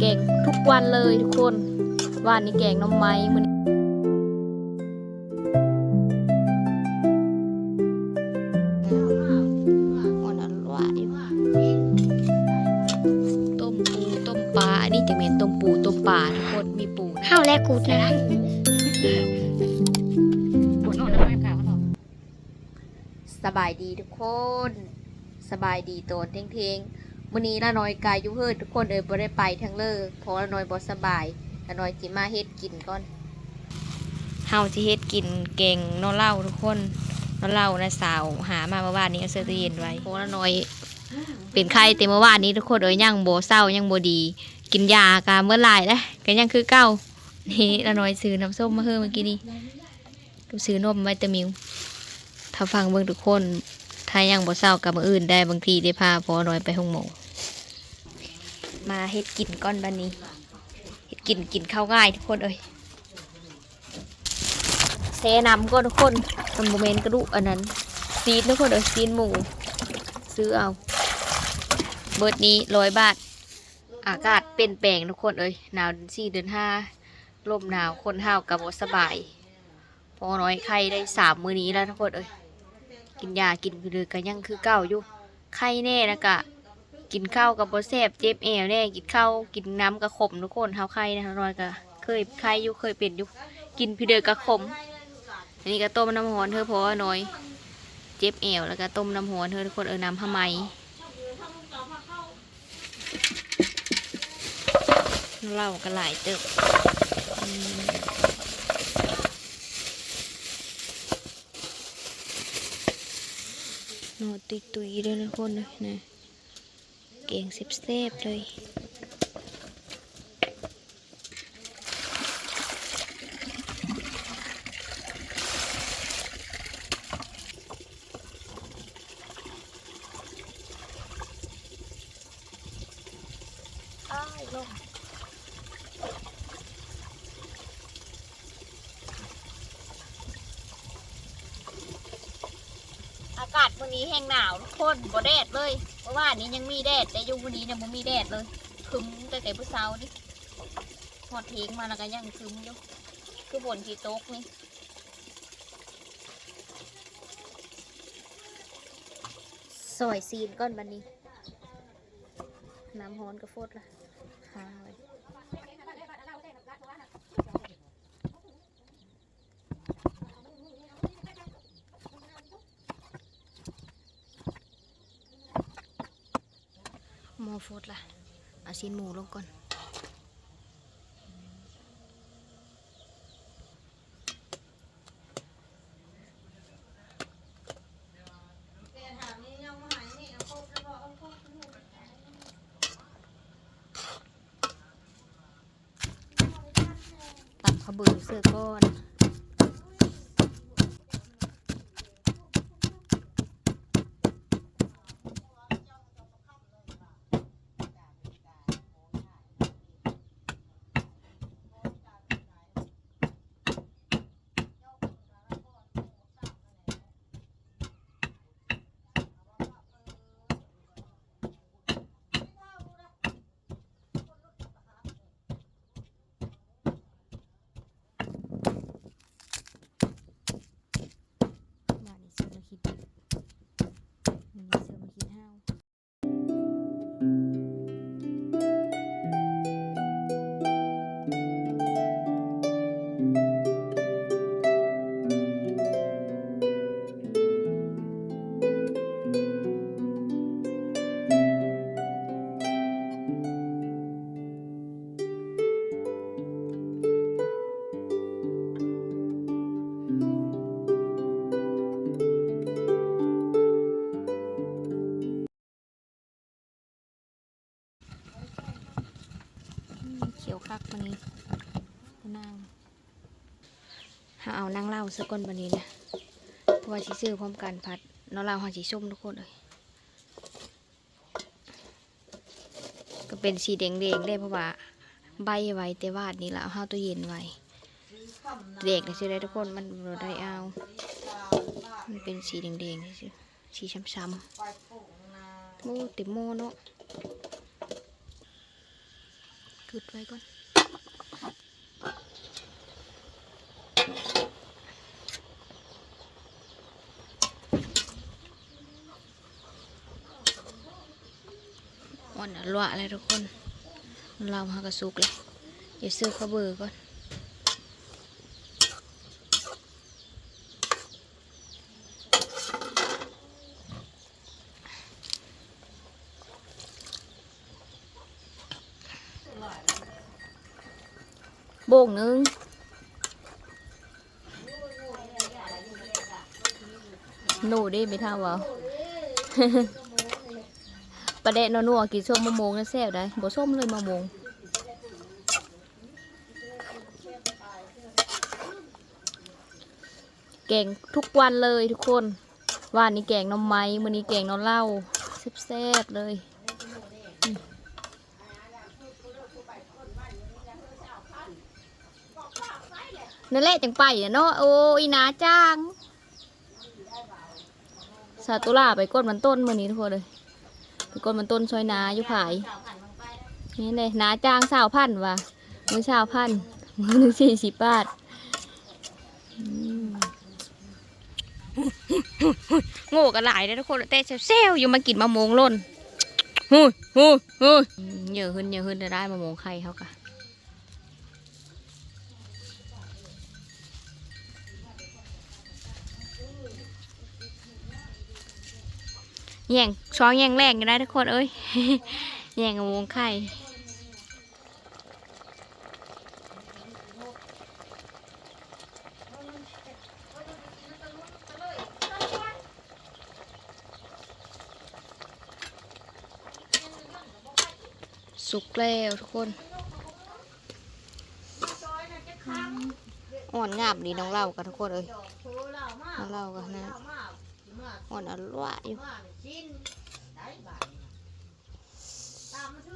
แกงทุกวันเลยทุกคนว่านนี่แกงหน้ำไม้มันอ่อนอร่อยต้มปูต้มปลาอันนี้จะเป็นต้มปูต้มปลาทุกคนมีปูนะข้าวแรกกูดนะสบายดีทุกคน สบายดีโตนเทงเทงๆ มื้อนี้ละน้อยกายยุเฮิรทุกคนเอ่ยบ่ได้ไปทั้งเลิกเพราะละน้อยบ่สบายละน้อยจิมาเฮ็ดกินก่อนเฮาสิเฮ็ดกินเก่งนอเล่าทุกคนนอเล่านะสาวหามาเมื่อวานนี้เอาเสื้อตู้เย็นไว้เพราะละน้อย เป็นไข้แต่เมื่อวานนี้ทุกคนเอ้ยยังบ่เศร้ายังบ่ดี กินยากะเมื่อหลายแล้วก็ยังคือเก่านี่ละน้อยซื้อน้ำส้มมาเฮ้อเมื่อกี้นี้ซื้อนมไวตามิวถ้าฟังเบิ่งทุกคนถ้ายังบ่เศร้ากับมืออื่นได้บางทีได้พาพอน้อยไปห้องหมอ มาเฮ็ดกินก้อนบันนี้เฮ็ดกินกินข้าวง่ายทุกคนเอ้ยเซน้ำก็ทุกคนมันโมเมนต์กระดูกอันนั้นซีนทุกคนเอ้ยซีนหมู ซื้อเอา เบิดนี้ร้อยบาท อากาศเป็นแปลงทุกคนเอ้ยหนาวสี่เดือนห้าลมหนาวคนห้าวกับบ่สบาย พอน้อยไข้ได้สามมื้อนี้แล้วทุกคนเอ้ยกินยากินไปเลยก็ยังคือเก่าอยู่ไข้แน่นะกะ กินข้าวกับโบแซบเจ็บแอวแน่กินข้าวกินน้ำกระขมทุกคนเท้าไข้นะน้อยก็เคยไข้อยู่เคยเป็นอยู่กินพี่เดือกระขม อันนี้ก็ต้มน้ำร้อนเธอพราะว่อย เจ็บแอวแล้วก็ต้มน้ำร้อนเธอทุกคนเออน้ำผ้าไหมเหล้าก็หลายเติบอืมนอตุยตุยๆเลยนะคนเลยนะ เก่งสิบเซฟเลยากาศวันนี้แห้งหนาวทุกคนบ่แดดเลยเพราะว่านี้ยังมีแดดแต่อยุวันนี้เนี่ยมันมีแดดเลยคึมแต่แต่ผู้เช้านี่หอดทิ้งมาแล้วก็ยังคึมอยู่คือฝนที่ตกนี่ซอยซีนก้อนบันนี้ น้ำฮ้อนกระโฟดละค้าไว้ โมอโฟดละเอาชิ้นหมูลงก่อน สักก้อนวันนี้นะเพราะว่าสิซื้อพร้อมกันพัดนาะเล่าหาสีส้มทุกคนเลยก็เป็นสีแดงๆได้เพราะว่าใบไว้แต่วาดนี่ละเอาเข้าตู้เย็นไว้เด็กนะใช่ได้ทุกคนมันบ่ได้เอา มันเป็นสีแดงๆซื่อสีช้ำๆโอ้เต็มโมเนาะกึดไว้ก่อน อ่อนอะลวะเลยทุกคนเราหากระสุกเลยเดี๋ยวซื้อข้าวเบอร์ก่อนโบ่งหนึงหนูไดิไม่เท่าวะ ประเด็นนัวๆกินส้มมะม่วงนั่นแซ่บได้บ่ส้มเลยมะม่วงแกงทุกวันเลยทุกคนว่านนี้แกงน้ำไม้มื้อนี้แกงน้ำเหล้าแซ่บๆเลยนั่นแหละจังไปเนาะโอ้อีนาจ้างซาตุลาไปก้นมันต้นมือนี้ทุกคนเลย ทุกคนมันต้นซอยนาอยู่ผายนี่เลยนาจ้างสาวพันว่ะมือสาวพันมือหนึ่งสี่สิบบาทอืมโง่กันหลายเลยทุกคนแต่เซลๆอยู่มากินมะม่วงล่นฮู้ฮู้ฮู้อืมเยอะขึ้นเยอะขึ้นจะได้มะม่วงไข่เขากะ แย่งช้อนแย่งแรงกันได้ทุกคนเอ้ยแย่งวงไข่สุกแล้วทุกคน อ่อนงาบดีน้องเล่ากันทุกคนเอ้ยน้องเล่ากันนะ อ่อนอร่อยอยู่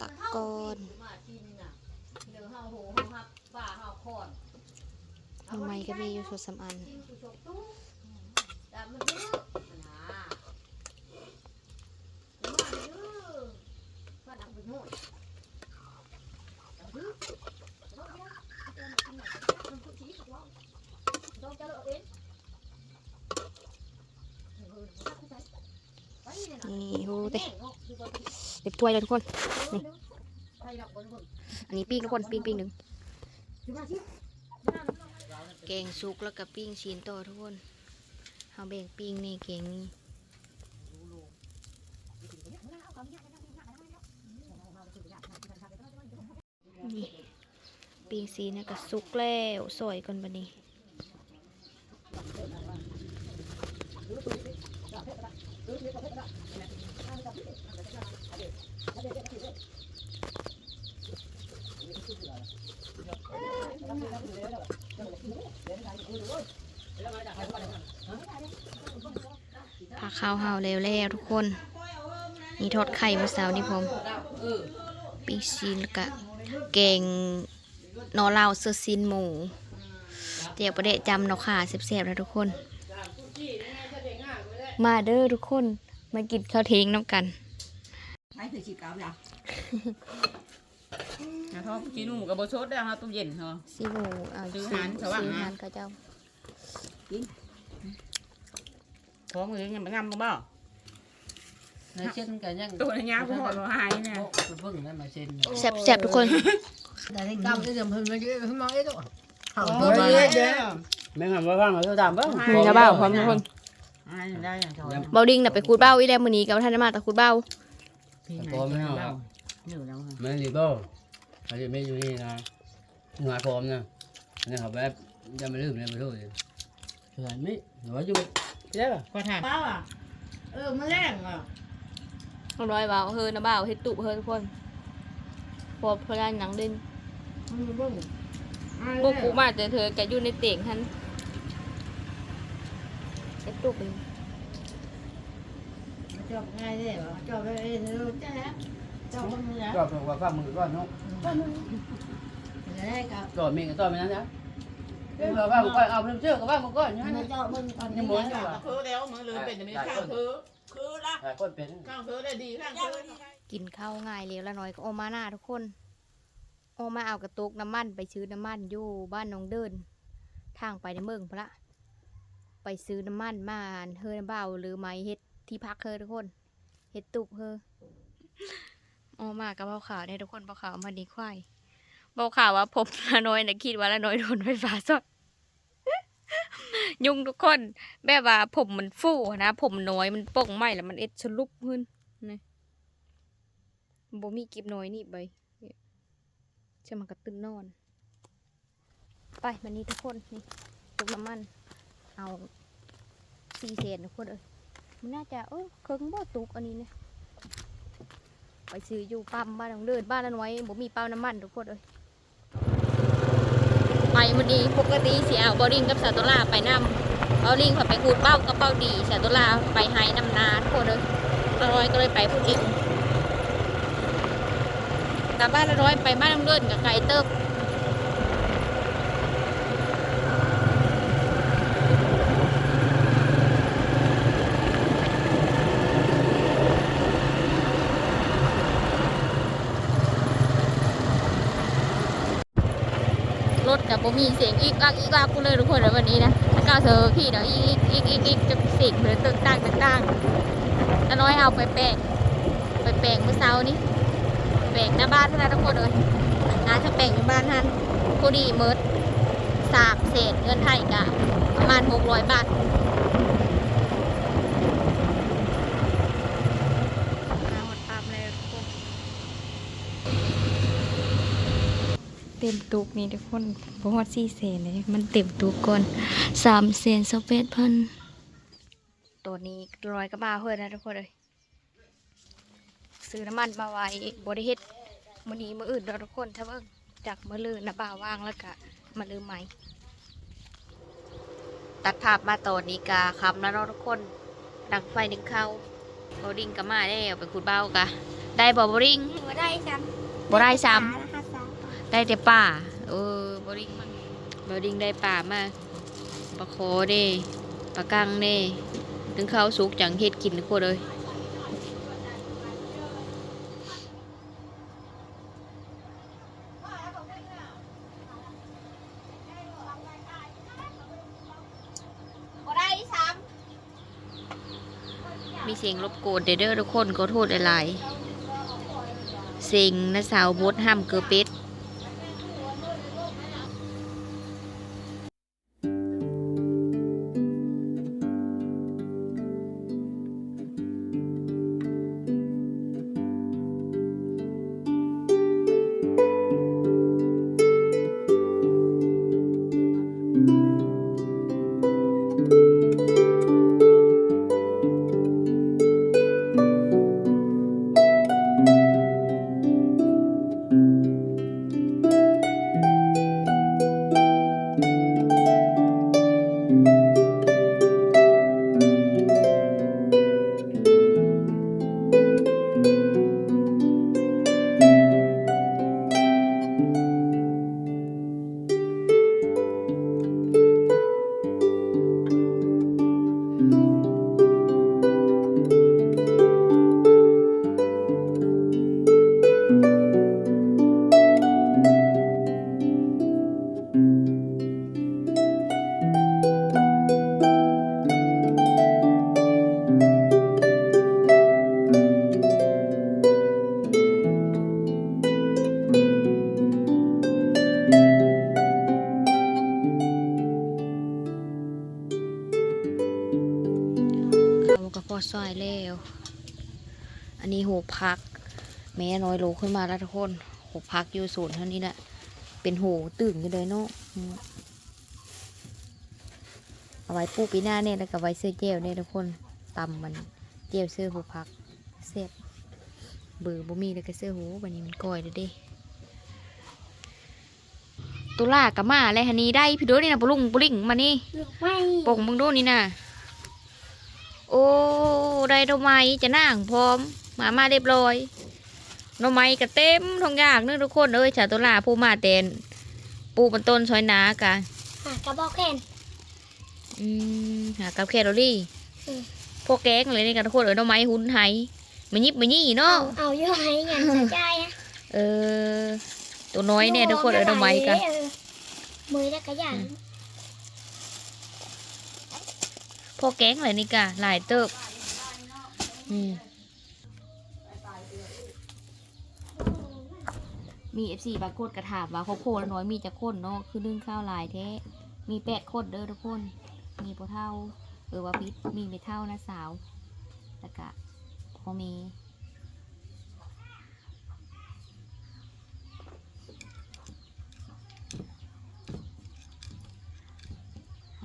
ตักก่อนทำไมก็มีอยู่สุดสำอัน นี่โหเต้เด็บถ้วยเลยทุกคน นี่ อันนี้ปิ้งทุกคนปิ้งปิ้งหนึ่งแกงซุกแล้วก็ปิ้งชิ้นต่อทุกคนเอาแบ่งปิ้งนี่แกงนี่นี่ปิ้งซีนนะก็สุกแล้วสวยก่อนบันนี้ พาข้าวเฮาแล้วแล้วทุกคน นี่ทอดไข่เมื่อเช้านี่ผมปิ้งซีนแล้วก็แกงนอเลาเสื้อซีนหมูเดี๋ยวประเดะจำเนาะค่ะเสียบๆแล้วทุกคน มาเด้อทุกคนมากินข้าวเทงน้ำกันไม่เคยฉีดกาวจ้ะนะเขากินหมูกับบชดได้ฮะตู้เย็นเหรอซีหมูเอาซื้อหารสว่างซื้อหาหารกับเจ้าพร้อมเลยยังไม่งำบ้าในเช่นกันยังตัวนี้ยพอดหายเนี่ยเพิ่งนั่นมาเช่นแซ่บๆทุกคนแต่ในกาวที่จะเพิ่งมาเยอะเพิ่งมาเยอะตัวเขาโอ้เพิ่งยมาเยเยอะอะเยอะแม่งหันว่าฟังเราเท่าดำปะมึงจะเบ้าพร้อมทุกคน หายได้อย่างเท่านั้นเบาดิ้งน่ะไปคูดเบ้าอีแล้วมื้อนี้กับท่านได้มาแต่คูดเบ้าพี่ไหนอยู่แล้วไม่รีบเบ้าเขาจะไม่อยู่นี่นะงานพร้อมนะนี่เขาแบบจะไม่ลืมเลยไม่รู้เลยสวยมิหนูว่าอยู่ใช่ป่ะก็ถามป้าอะเออมาแรงอะน้องร้อยเบ้าเฮ้อนะเบ้าเฮ็ดตุเฮ้อทุกคนพอพลานหนังเด่นมึงเบิ่งบุกกูมาแต่เธอแกอยู่ในเตียงท่าน เฮ็ดตุเป็นจบง่ายเลยเหรอจบไปเองรู้จ้ะจบมันแล้วก็บอกว่าฟังมือก่อนเนาะได้กับต่อมีกับต่อไปนั้นนะเอ้ยว่ามือก่อนเอาเพิ่มเชื่อกับว่ามือก่อนนี่เจ้ามึงตอนนี้คือแล้วมึงลืมเป็นจะมีข้างคือคือละหลายคนเป็นข้างคือได้ดีข้างคือกินข้าวง่ายเร็วแล้วน้อยก็ออกมาหน้าทุกคนออกมาเอากระตุกน้ำมันไปซื้อน้ำมันอยู่บ้านน้องเดิน ทางไปในเมืองพนละ ไปซื้อน้ำมันมาเฮอเบาหรือไม้เฮ็ดที่พักเฮอทุกคนเฮ็ดตุกเฮอออกมากับเบาขาวเนี่ยทุกคนเบาขาวมาดีควายเบาขาวว่าผมละน้อยนะคิดว่าละน้อยโดนไฟฟ้าช็อตยุ่งทุกคนแบบว่าผมมันฟูนะผมน้อยมันโป่งไหมแล้วมันเอ็ดชลุบขึ้นนี่บ่มีกิบน้อยนี่ใบเชื่อมันก็ตื่นนอน ไปมันนี้ทุกคนนี่ตุกน้ำมัน เอา สี่เศษทุกคนเอ้ยมันน่าจะเออเคิงบ่ตุกอันนี้เนี่ยไปซื้ออยู่ปั๊มบ้านน้องเดินบ้านนั้นไว้บ่มีปั๊มน้ำมันทุกคนเอ้ยไปวันนี้ปกติเสียบอริงกับสาตุลาไปนำบอริงเขาไปขูดเป้ากับเป้าดีสาตุลาไปไฮน้ำนาทุกคนเอ้ยละร้อยก็เลยไปพูดเองกลับบ้านละร้อยไปบ้านน้องเดินกับไก่เติบ รถกับบ่มีเสียงอีกอักอีกอักกูเลยทุกคนเลยวันนี้นะถ้าก้าวเธอพี่เนาะอีกอีกอีกอีกจะเสียงเลยตึกต่างตึกต่างน้าน้อยเอาไปแปลงไปแปลงเมื่อเช้านี้แปลงหน้าบ้านท่านทุกคนเลยงานจะแปลงในบ้านท่านกูดีเมิดสามเศษเงินไทยกะประมาณหกร้อยบาทมาหมดปั๊มเลยทุกคน เต็มตุกนี่ทุกคนเพราะว่าสี่เซนเลยมันเต็มตุกก่อนสามเซนสเปดพันตัวนี้ร้อยกระบาเพื่อนนะทุกคนเลยซื้อน้ำมันมาไว้บริเฮ็ดมื้อนี้มื้ออื่นเราะทุกคนถ้าเบิ่งจากมื้อลืนนะบ่าวว่างแล้วก็มาลืมใหม่ ตัดภาพมาตอนนี้กาคำแล้วเนาะทุกคน ดังไฟดึงเข้าบอริงก็มาได้เอาไปขุดเบ้ากะได้บ่บอริงบ่ได้ซ้บ่ได้ซ้ำำนะคะซ้ำ ได้แต่ป่าเออบริงมันบริงได้ป่ามาปลาโคเด้ปลากังเด้ถึงเขาสุกจังเฮ็ดกินทุกคนเลยบ่ได้ซ้มีเสียงรบกวนเด้อเด้อทุกคนขอโทษหลายๆเสียงนะสาวบดห้ามเกลือเป็ด แล้ว อันนี้หูพัก แม่น้อยโลขึ้นมาแล้วทุกคนหูพักอยู่ศูนย์เท่านี้แหละ เป็นหูตื่นกันเลยเนาะอืมเอาไว้ปูปีหน้าเนี่ยแล้วก็ไว้เสื้อเจลเนี่ยทุกคนตำมันเจลเสื้อหูพักเสียบเบอร์บ่มีแล้วก็เสื้อหูวันนี้มันก้อยเลยเด้ตุลากับมาอะไรฮันนี้ได้พี่โดนี่นะปลุงปลิงมานี่ำไม่ปงมึงดูนี่นะ โอ้ได้ดอกไม้จะนั่งพร้อม มามาเรียบร้อยดอกไม้ก็เต็มทองยากเนึกทุกคนเอ้ยชาตุลาผู้มาเตนปูมันต้นซอยหนากะหากระบอกแขนอืมหากับแครอรี่อืมพวกแกงอะไรนี่กันทุกคนเอ้ยดอกไม้หุ่นไห้มันยิบมันยี่เอาเนาะเอาอยู่ให้ยันสะใจอะเออตตัวน้อยเนี่ยทุกคนเออทำไมกันมือได้กระยัน พอแกงเลยนี่กะหลายเติบอืมมีเอฟซีบางคนกระถามว่าโคโค่ละน้อยมีจะคนเนาะคือนึ่งข้าวลายแท้มีแปดคนเด้อทุกคน มีปเท่าเออว่าพิษมีไม่เท่านะสาวแล้วก็พอมี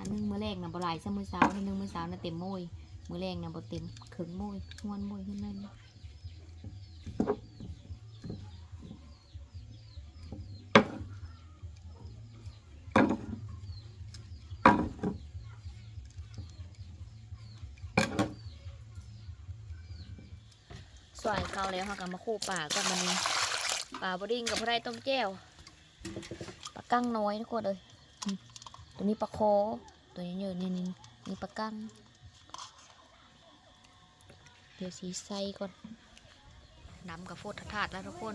านึ่งมือแรกนะบ่หลายซะมือสาวหนึ่งมือสาวนะเต็มโมยมือแรกนะบ่เต็มขึงโมยม้วนโมยขึ้นนั่นสวยเก่าแล้วค่ะกับมาคู่ป่าก็มันนี้ป่าบดิ้งกับพระได้ต้มแก้วปลากั้งน้อยทุกคนเลย ตัวนี้ปลาโค ตัวนี้เยอะนี่นี่นี่ปลากั้งเดี๋ยวสีใสก่อนน้ำกับโฟดถาดแล้วทุกคน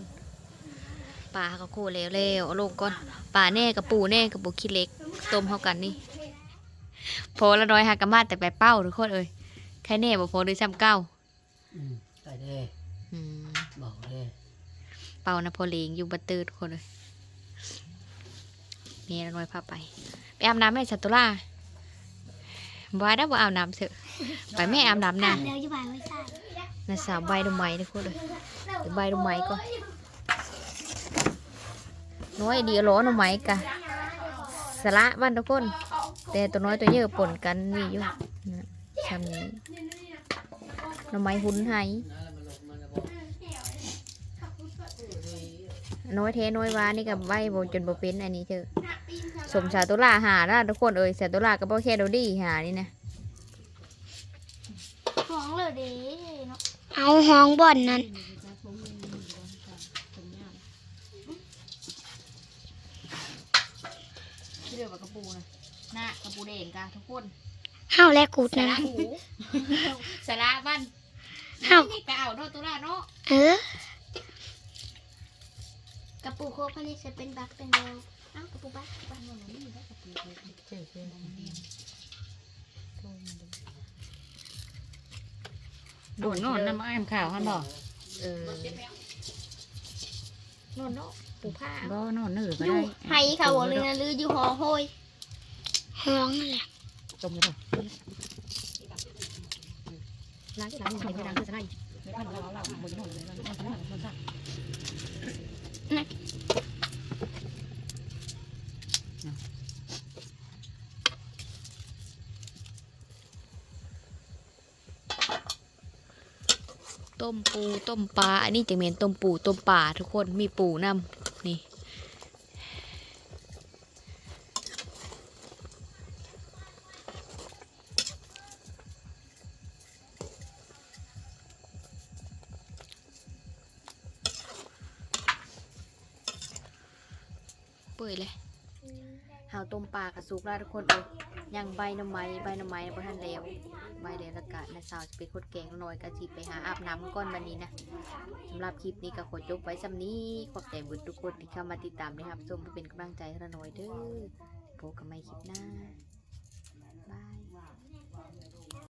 ปลากับโคแล้วแล้วเอาลงก่อนปลาแน่กับปูแน่กับปูขี้เล็กต้มเข้ากันนี่พอละน้อยหากระมาดแต่ไปเป้าทุกคนเอ้ยแค่แน่บ่พอด้วยซ้ำเก้าอืมใส่ได้อืมบอกได้เป่านะพอเลงอยู่บัตเตอร์ทุกคนเลยนี่ละน้อยพาไป ไปอาบน้ำแม่สัตุลาบ่ได้บ่อาบน้ำเถอะไปแม่อาบน้ำนะเดี๋ยวจะไปไว้ใส่นะสาวใบดอกไม้ทุกคนเลยเดี๋ยวใบดอกไม้ก่อนน้อยเดีร้อนดอกไม้กะสละบ้านทุกคน แต่ตัวน้อยตัวเยอะปนกันมีอยู่นะชำนี้ดอกไม้หุ่นไห้ น้อยเทน้อยว้านี่กับใบโบจนโบเป็นอันนี้เจอสมสาตุลาหาแล้วทุกคนเอ้ยสาตุลากับโบแค่โดดี้หานี่นะห้องเลยดิเอาห้องบ่อนนั้นที่เรียกว่ากระปูนะหน้ากระปูแดงกะทุกคนห้าวแลกกูดสานะระหูสาระบ้านห้าวนี่กะเอาเนาะตุลาเนาะเออ กระปูโคกพลิตจะเป็นบักเป็นเดวเอ้ากระปูบักบักหมดเลยนี่ได้กระปูโคกโดนนอนน้ำอ้ายข่าวฮันบ่เออนอนเนาะปูผ้าบ่นอนเนื้อก็อยู่ได้ไห้เขาบอกเลยนะลืออยู่หอโฮยห้องนั่นแหละจมเลยล้างที่ล้างมันเป็นล้างคือจะได้ไม่ทันเราเราบ่นอนเลยมันมันมัน ต้มปูต้มปลา อันนี้จะเป็นต้มปูต้มปลาทุกคนมีปูนำนี่ ยเลยเฮาต้มปลากระสุกแล้วทุกคนเอ้ยย่างใบหน้ำไม้ใบหน้ำไม้บ่ทันแล้วใบเดลกะนะสาวจะไปคดแกงน้อยกะจิไปหาอาบน้ำก่อนวันนี้นะสำหรับคลิปนี้ก็ขอจบไว้สำนี้ขอบใจเบุญทุกคนที่เข้ามาติดตามนะครับชมเพื่อเป็นกำลังใจให้เราหน่อยเด้อพบกันใหม่คลิปหน้า